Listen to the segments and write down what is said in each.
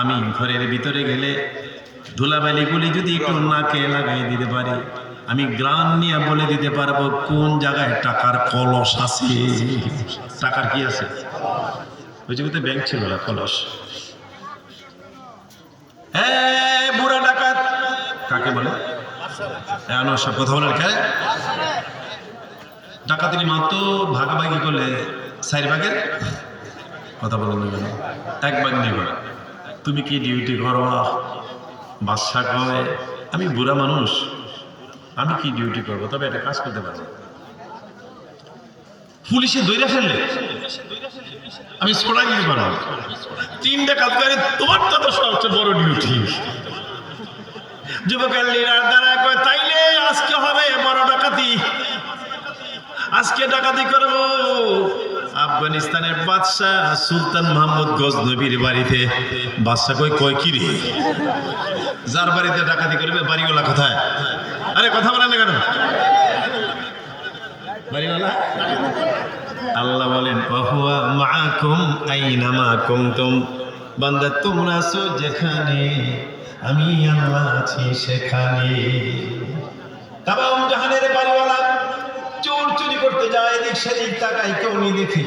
আমি ঘরের ভিতরে গেলে ধুলাবালিগুলি যদি একটু নাকে লাগাই দিতে পারি, আমি গ্রাম নিয়ে বলে দিতে পারব কোন জায়গায় টাকার কলস আছে? টাকার কি আছে? ওই ব্যাংক ছিল না, কলস। বুড়া ডাকাত। কাকে বলে? হ্যাঁ সব কথা বলার খেয়ে ডাকাতির মাত্র ভাগাভাগি করলে, চার ভাগের? কথা বলেন না। কেন এক ভাগ নেবে তুমি কি ডিউটি করো বাদশা কয় আমি বুড়া মানুষ। আমি কি ডিউটি করব? তবে একটা কাজ করতে পারব। পুলিশে দৈরা ফেললে? আমি ছোড়া দিতে পারব। তিনটা কাজ করে, তোমার তো সবচেয়ে বড় ডিউটি যুবকের লিডার দাঁড়ায় কয়, তাইলে আজকে হবে বড় ডাকাতি। আজকে ডাকাতি করব। আফগানিস্তানের বাদশাহ সুলতান মোহাম্মদ গজনবীর বাড়িতে। বাদশাহ কই কয় কি রে? যার বাড়িতে ডাকাতি করবে, বাড়িওয়ালা কোথায়? আরে, কথা বলেন না কেন? বাড়িওয়ালা? আল্লাহ বলেন, ওহুয়া মাকুম আইনা মা কুমতুম বান্দা, তোমরা আছো যেখানে, আমি আল্লাহ আছি সেখানে। তামাম জাহানের বাড়িওয়ালা চোর চুরি করতে যায় এদিক সেদিক তাকায়, কেউ নেই দেখি।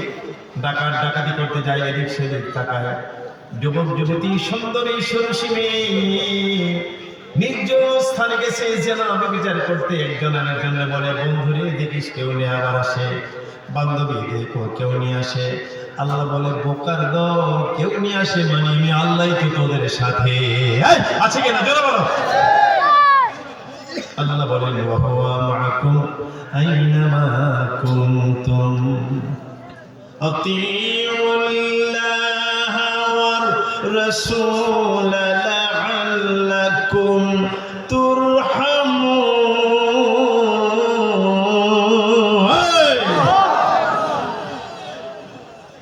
ডাকাত ডাকাতি করতে যায় এদিক সেদিক তাকায়। যুবক, যুবতী, সুন্দরী, সরসী মেয়ে নিজ স্থানে গেছে যেন আমি বিচার করতে। একজন আরেকজনে বলে, বন্ধুরে, দেখিস কেউ নিয়ে আবার আসে। বান্ধবী দেখো, কেউ নিয়ে আসে। আল্লাহ বলে, বোকার দল, কেউ নিয়ে আসে মানে আমি আল্লাহ তো তোদের সাথে। আছে কিনা? জোরে বলো। আল্লাহ বলেন ওয়াহুয়া মাআকুম আইনামা কুনতুম? আতিউল্লাহ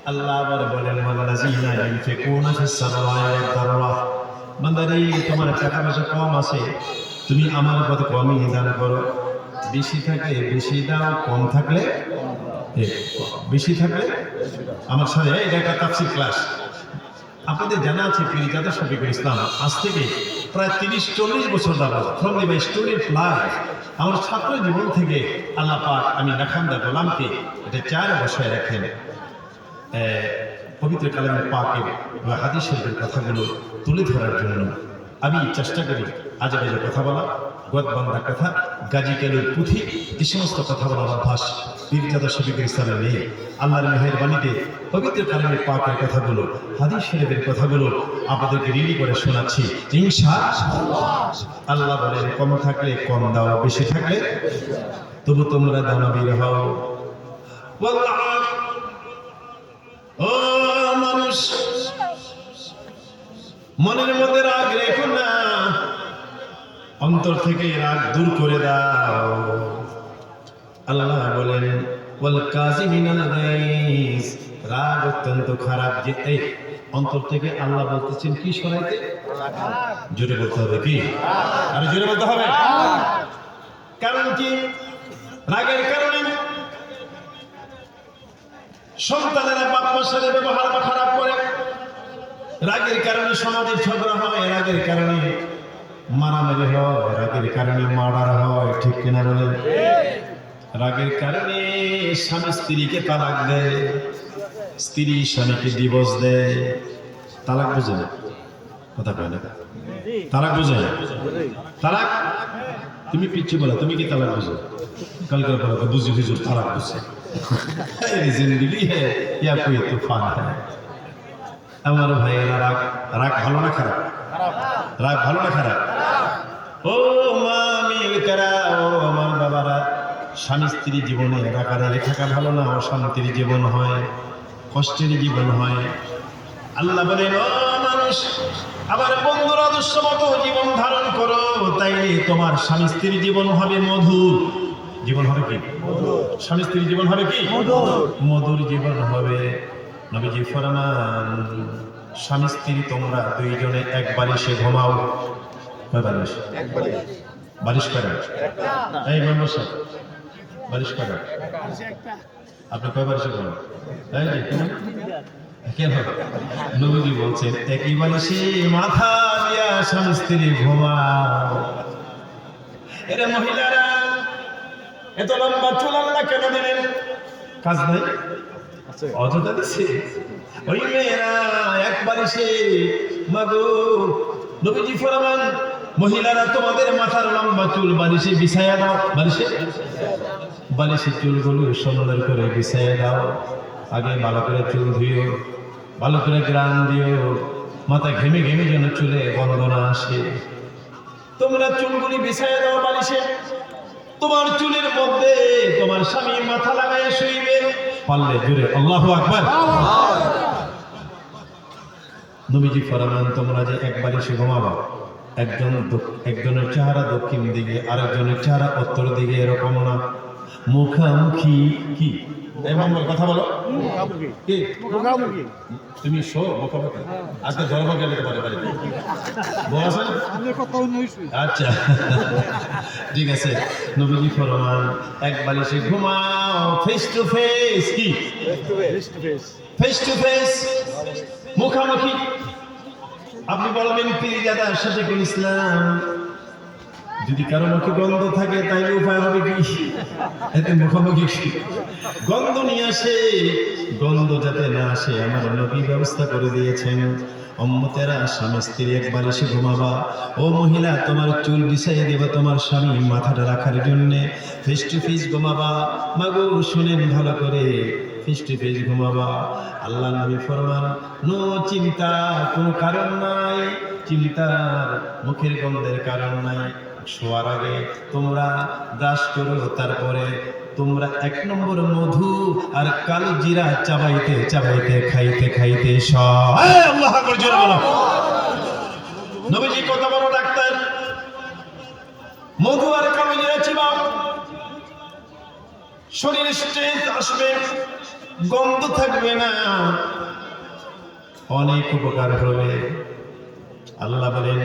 আল্লাহ আবার বলেন ওয়াল্লাযীনা ইউনফিকুনা ফিস সামাওয়াতি বান্দারে তোমার টাকা পয়সা কম আছে, তুমি আমার পথে কমই দান করো। বেশি থাকলে, বেশি দাও, কম থাকলে বেশি থাকলে, আমার সাথে এটা একটা তাফসির ক্লাস আপনাদের জানা আছে পীরিজাদা শফিকুল ইসলাম, আজ থেকে প্রায় তিরিশ, চল্লিশ বছর যাবত from the my student life আমার ছাত্র জীবন থেকে আল্লাহ পাক আমি রাখান্দা গোলামকে এটা চার বছর রাখেন। পবিত্র কালামের পাকের বা হাদিস শরীফের কথাগুলো তুলে ধরার জন্য আমি চেষ্টা করি আজে বাজে কথা বলা গদ বান্দা কথা, গাজী কেলুর পুঁথি, এই সমস্ত কথা বলার অভ্যাস বীরজাদা শফিকুল ইসলামের নেই আল্লাহর মেহের বাণীতে পবিত্র কালামের পাকের কথাগুলো, হাদিস শরীফের কথাগুলো আপনাদেরকে রিলি করে শোনাচ্ছি। ইনশা আল্লাহ। বলেন, কম থাকলে কম দাও, বেশি থাকলে তবু তোমরা দানবীর হও। ও মানুষ। মনের মধ্যে রাগ রেখো না। অন্তর থেকে রাগ দূর করে দাও। আল্লাহ বলেন রাগ অত্যন্ত খারাপ যে, এই, অন্তর থেকে আল্লাহ বলতেছেন কি জোরে বলতে হবে কি? আরে জোরে বলতে হবে? কারণ কি? রাগের কারণে সন্তানেরা বাপ মার সাথে ব্যবহার খারাপ করে। রাগের কারণে সমাজের ঝগড়া হয়, রাগের কারণে মারামারি হয়, রাগের কারণে মার্ডার হয়, ঠিক কিনা বলেন? রাগের কারণে স্বামী স্ত্রীকে তালাক দেয়, স্ত্রী স্বামীকে ডিভোর্স দেয়। তালাক বুঝে না। কথা কয় না? তালাক বুঝে না। তালাক? তুমি পিচ্ছু বলো, তুমি কি তালাক বুঝো? কালকে বলো বুঝি হুজুর তালাক বুঝে जिंदगी है या कोई तूफान है আমার ভাইয়েরা রাগ রাগ ভালো না খারাপ রাগ ভালো না খারাপ ও মা মিলকারা ও আমার বাবারা স্বামী স্ত্রী জীবনে রাগারাগি থাকা ভালো না অশান্তির জীবন হয় কষ্টের জীবন হয় আল্লাহ বলেন ও মানুষ আবার বন্ধুর আদর্শ মতো জীবন ধারণ করো তাইলে তোমার স্বামী স্ত্রীর জীবন হবে মধুর জীবন হবে কি? স্বামী স্ত্রীর জীবন হবে কি? মধুর জীবন হবে। নবীজি ফরমান স্বামী স্ত্রী তোমরা দুইজনে এক বালিশে ঘুমাও। কয় বালিশ? বালিশ। কয়টা? এই মেম্বার সাহেব বালিশ কয়টা? আপনি কয় বালিশে ঘুমান? এই কেন নবীজি বলছেন একই বালিশে মাথা দিয়া স্বামী স্ত্রী ঘুমাও। এরা মহিলারা এত লম্বা চুল আল্লাহ কেন দিলেন? কাজ নাই? অযথা দিছে? ওই মেয়েরা এক বালিশে মাগো নবীজি ফরমান মহিলারা তোমাদের মাথার লম্বা চুল বালিশে বিছায়া দাও। বালিশে? বালিশে চুলগুলো সুন্দর করে বিছায়া দাও। আগে ভালো করে চুল ধুইও ভালো করে গ্রাম দিও। মাথা ঘেমে ঘেমে যেন চুলে গন্ধ না আসে। তোমরা চুলগুলি বিছায়া দাও বালিশে। তোমার চুলের মধ্যে তোমার স্বামী মাথা লাগায় শুইবে। পারলে জুড়ে আল্লাহ আকবার। নবীজি ফরমান, তোমরা যে একবার সে ঘুমাবা, একজন একজনের চেহারা দক্ষিণ দিকে, আরেকজনের চেহারা উত্তর দিকে, এরকম না। মুখামুখি কি? কথা বলো। কি? তুমি শো মুখামুখি। আজকে ধর্ম গেলে পারে পারে না? আচ্ছা। ঠিক আছে। নবীজি ফরমান এক বালিশে ঘুমাও। ফেস টু ফেস কি? ফেস টু ফেস মুখামুখি। আপনি বলবেন পিরিজাদা শফিকুল ইসলাম। যদি কারও মুখে গন্ধ থাকে, তাইলে উপায় হবে কি? এতে মুখোমুখি গন্ধ নিয়ে আসে। গন্ধ যাতে না আসে, আমার নবী ব্যবস্থা করে দিয়েছেন। অম্মতেরা স্বামী স্ত্রী একবার এসে ঘুমাবা। ও মহিলা, তোমার চুল বিছাইয়ে দেবা তোমার স্বামী মাথাটা রাখার জন্যে। ফেস টু ফেস ঘুমাবা। মাগো, শুনেন ভালো করে। ফেস টু ফেস ঘুমাবা। আল্লাহ নবী ফরমান, নো চিন্তা, কোনো কারণ নাই। চিন্তার মুখের গন্ধের কারণ নাই। শোয়ার আগে তোমরা ব্রাশ করো, তারপরে তোমরা এক নম্বর মধু আর কালো জিরা চাবাইতে চাবাইতে, খাইতে খাইতে নবীজি কত বড় ডাক্তার। মধু আর কালো জিরা চিবাও। শরীরে স্ট্রেংথ আসবে, গন্ধ থাকবে না। অনেক উপকার হবে। আল্লাহ বলেন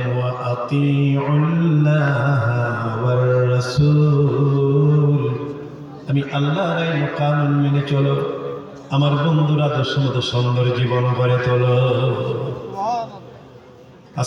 আমি আল্লাহর আইন কানুন মেনে চলো। আমার বন্ধুরা মতো সুন্দর জীবন গড়ে তোলো।